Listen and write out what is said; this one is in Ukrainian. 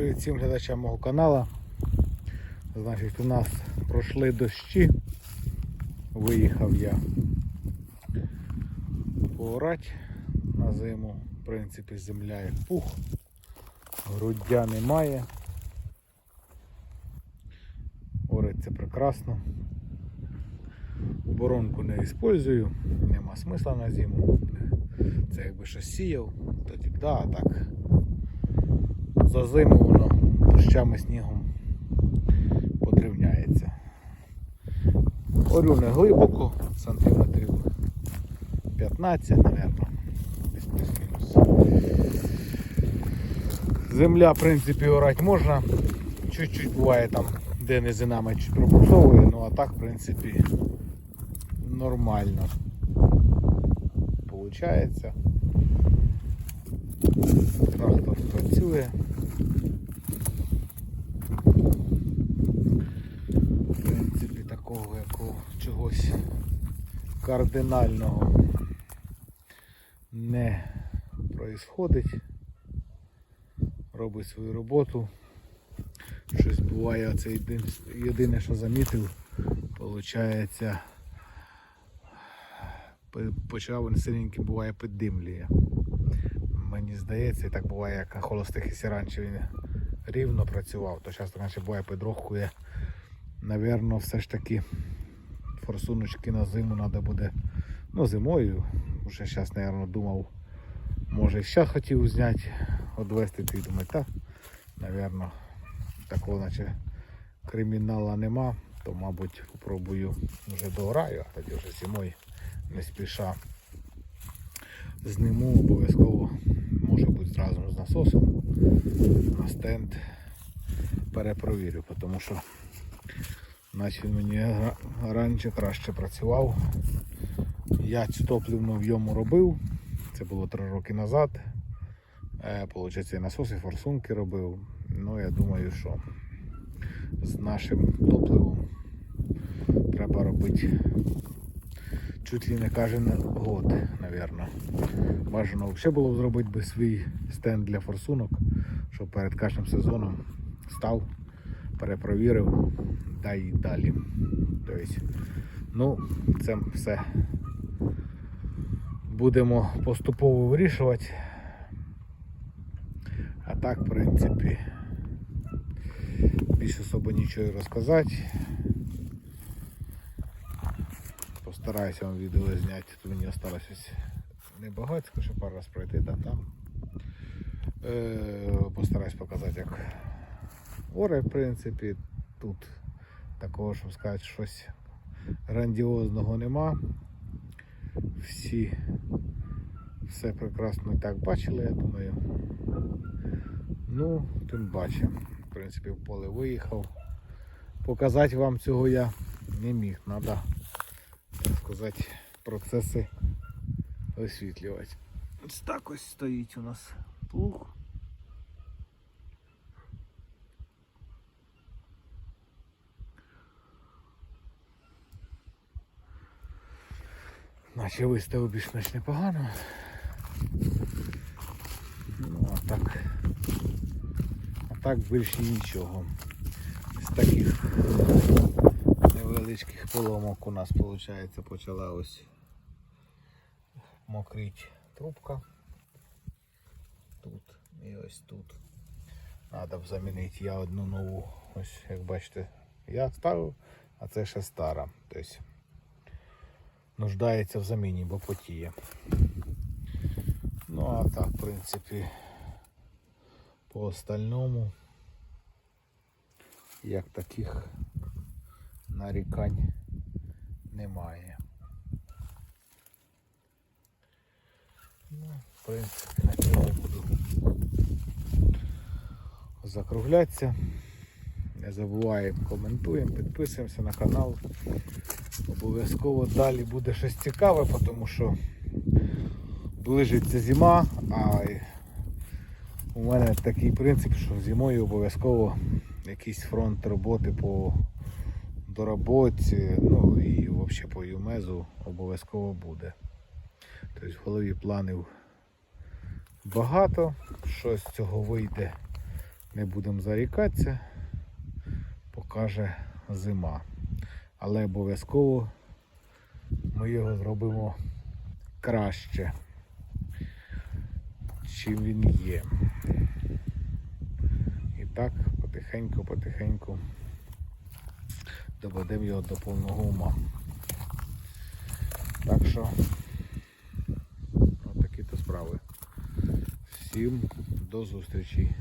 Привіт всім глядачам мого каналу. Значить, у нас пройшли дощі. Виїхав я поорать на зиму. В принципі, земля як пух, груддя немає. Ориться прекрасно. Боронку не використовую, нема смисла на зиму. Це якби щось сіяв, тоді да, так за зиму воно дощами снігом подрівняється. Орю не глибоко, сантиметрів 15, мабуть, десь плюс-мінус. Земля, в принципі, орати можна. Чуть-чуть буває там, де низинами чуть пробуксовує, ну а так, в принципі, нормально. Получається. Трактор працює. В принципі, такого якого чогось кардинального не происходить. Робить свою роботу. Щось буває, оце єдине, що замітив, виходить, почав він синенький буває піддимлює. Мені здається, і так буває, як на холостих і раніше він рівно працював, то зараз раніше буває підрохкує. Навірно, все ж таки форсуночки на зиму треба буде. Ну, зимою. Вже зараз, мабуть, думав, може ще хотів зняти, одвести ти думаю, так, навірно, такого наче кримінала нема, то мабуть попробую вже дограю, а тоді вже зимою не спіша зніму обов'язково, може бути зразу з насосом на стенд перепровірю, тому що наче мені раніше краще працював. Я цю топливну вйому робив, це було три роки назад. Е, Получається, і насоси, форсунки робив. Ну, я думаю, що з нашим топливом треба робити чуть ли не кожен год, напевно. Бажано взагалі було зробити би свій стенд для форсунок, щоб перед кожним сезоном став, перепровірив, та й далі. Тобто, ну, це все будемо поступово вирішувати. А так, в принципі, більше особо нічого розказати. Постараюся вам відео зняти. Тут мені осталось ось небагатько, щоб пару раз пройти та там. Е, постараюсь показати, як оре, в принципі, тут такого, щоб сказати, щось грандіозного нема. Всі все прекрасно так бачили, я думаю. Ну, тим бачимо. В принципі, в поле виїхав. Показати вам цього я не міг. Надо так сказати, процеси освітлювати. Ось так ось стоїть у нас плуг. Наче виставив більш-менш непогано. Ну, а так. А так більше нічого. З таких невеличких поломок у нас виходить почала ось мокрить трубка. Тут і ось тут. Треба б замінити я одну нову. Ось як бачите, я ставив, а це ще стара. Тобто нуждається в заміні, бо потіє. Ну а так, в принципі, по остальному, як таких нарікань немає. Ну, в принципі, на цьому буду закруглятися. Не забуваємо, коментуємо, підписуємося на канал. Обов'язково далі буде щось цікаве, тому що ближиться зима, а у мене такий принцип, що зимою обов'язково якийсь фронт роботи по доработці, ну і взагалі по юмезу обов'язково буде. Тобто в голові планів багато, що з цього вийде, Не будемо зарікатися, покаже зима. Але обов'язково ми його зробимо краще, чим він є. І так, потихеньку, потихеньку доведемо його до повного ума. Так що, от такі то справи. Всім до зустрічі.